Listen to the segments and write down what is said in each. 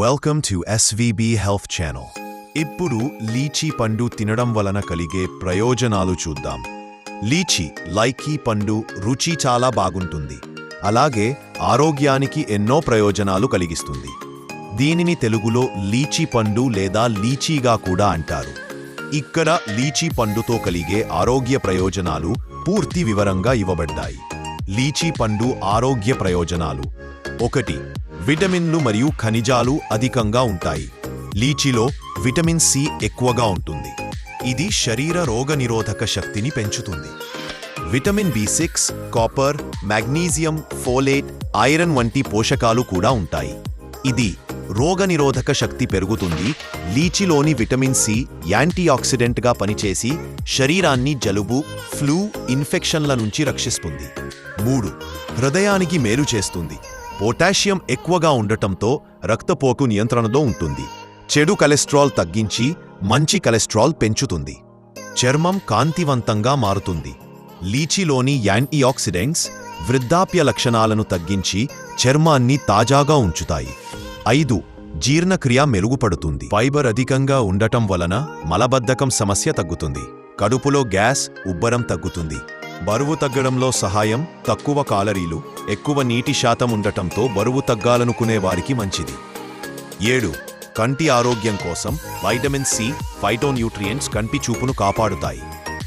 Welcome to SVB health channel ఇప్పుడు litchi పండు తినడం వలన కలిగే ప్రయోజనాలు చూద్దాం. లీచీ లైకీ పండు రుచి చాలా బాగుంటుంది. అలాగే ఆరోగ్యానికి ఎన్నో ప్రయోజనాలు కలిగిస్తుంది. దీనిని తెలుగులో లీచీ పండు లేదా లీచీగా కూడా అంటారు. ఇక్కడ లీచీ పండుతో కలిగే ఆరోగ్య ప్రయోజనాలు పూర్తి వివరంగా ఇవ్వబడ్డాయి. లీచీ పండు ఆరోగ్య ప్రయోజనాలు. ఒకటి విటమిన్లు మరియు ఖనిజాలు అధికంగా ఉంటాయి. లీచీలో విటమిన్ సి ఎక్కువగా ఉంటుంది. ఇది శరీర రోగనిరోధక శక్తిని పెంచుతుంది. Vitamin B six copper magnesium folate iron వంటి పోషకాలు కూడా ఉంటాయి. ఇది రోగనిరోధక శక్తి పెరుగుతుంది. లీచిలోని విటమిన్ సి యాంటీఆక్సిడెంట్గా పనిచేసి శరీరాన్ని జలుబు ఫ్లూ ఇన్ఫెక్షన్ల నుంచి రక్షిస్తుంది. మూడు హృదయానికి మేలు చేస్తుంది. పొటాషియం ఎక్కువగా ఉండటంతో రక్తపోకు నియంత్రణలో ఉంటుంది. చెడు కొలెస్ట్రాల్ తగ్గించి మంచి కొలెస్ట్రాల్ పెంచుతుంది. చర్మం కాంతివంతంగా మారుతుంది. లీచీలోని యాంటీఆక్సిడెంట్స్ వృద్ధాప్య లక్షణాలను తగ్గించి చర్మాన్ని తాజాగా ఉంచుతాయి. ఐదు జీర్ణక్రియ మెరుగుపడుతుంది. ఫైబర్ అధికంగా ఉండటం వలన మలబద్ధకం సమస్య తగ్గుతుంది. కడుపులో గ్యాస్ ఉబ్బరం తగ్గుతుంది. బరువు తగ్గడంలో సహాయం తక్కువ కాలరీలు ఎక్కువ నీటి శాతం ఉండటంతో బరువు తగ్గాలనుకునే వారికి మంచిది. ఏడు. కంటి ఆరోగ్యం కోసం వైటమిన్ సి ఫైటోన్యూట్రియంట్స్ కంటి చూపును కాపాడుతాయి.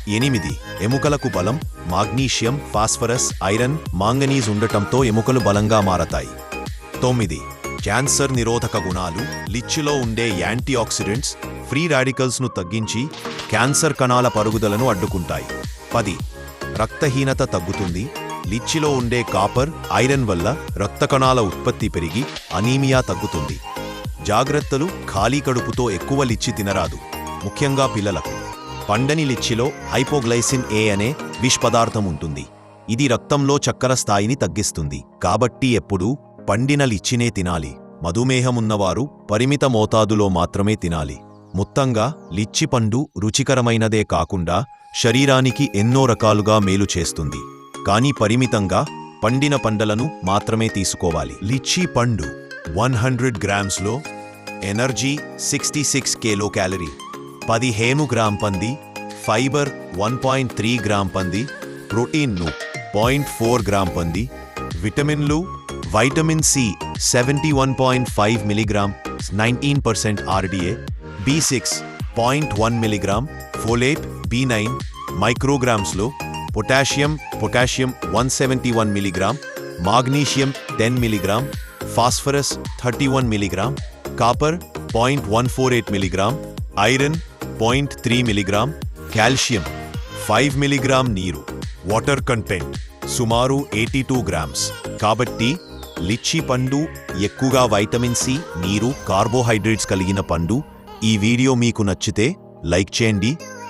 ఎనిమిది. ఎముకలకు బలం మాగ్నీషియం ఫాస్ఫరస్ ఐరన్ మాంగనీస్ ఉండటంతో ఎముకలు బలంగా మారతాయి. తొమ్మిది. క్యాన్సర్ నిరోధక గుణాలు లిచ్చిలో ఉండే యాంటీఆక్సిడెంట్స్ ఫ్రీ రాడికల్స్ను తగ్గించి క్యాన్సర్ కణాల పరుగుదలను అడ్డుకుంటాయి. పది. రక్తహీనత తగ్గుతుంది. లిచ్చిలో ఉండే కాపర్ ఐరన్ వల్ల రక్త కణాల ఉత్పత్తి పెరిగి అనీమియా తగ్గుతుంది. జాగ్రత్తలు ఖాళీ కడుపుతో ఎక్కువ లిచ్చి తినరాదు. ముఖ్యంగా పిల్లలకు. పండని లిచ్చిలో హైపోగ్లైసిన్ ఏ అనే విష్ పదార్థం ఉంటుంది. ఇది రక్తంలో చక్కెర స్థాయిని తగ్గిస్తుంది. కాబట్టి ఎప్పుడూ పండిన లిచ్చినే తినాలి. మధుమేహమున్నవారు పరిమిత మోతాదులో మాత్రమే తినాలి. మొత్తంగా లిచ్చి పండు రుచికరమైనదే కాకుండా శరీరానికి ఎన్నో రకాలుగా మేలు చేస్తుంది. కానీ పరిమితంగా పండిన పండ్లను మాత్రమే తీసుకోవాలి. లిచ్చీ పండు one hundred గ్రామ్స్లో energy sixty six kilo calorie పదిహేను గ్రామ్ పంది fibre one point three gram పంది ప్రోటీన్ను పాయింట్ ఫోర్ గ్రామ్ పంది విటమిన్లు vitamin C seventy one point five milligram nineteen percent RDA B six point one milligram folate B nine మైక్రోగ్రామ్స్లో potassium potassium one seventy one milligram magnesium ten milligram phosphorus thirty one milligram copper point one four eight milligram iron point three milligram calcium five milligram నీరు water content సుమారు eighty two grams కాబట్టి litchi పండు ఎక్కువగా vitamin C నీరు carbohydrates కలిగిన పండు. ఈ video మీకు నచ్చితే లైక్ చేయండి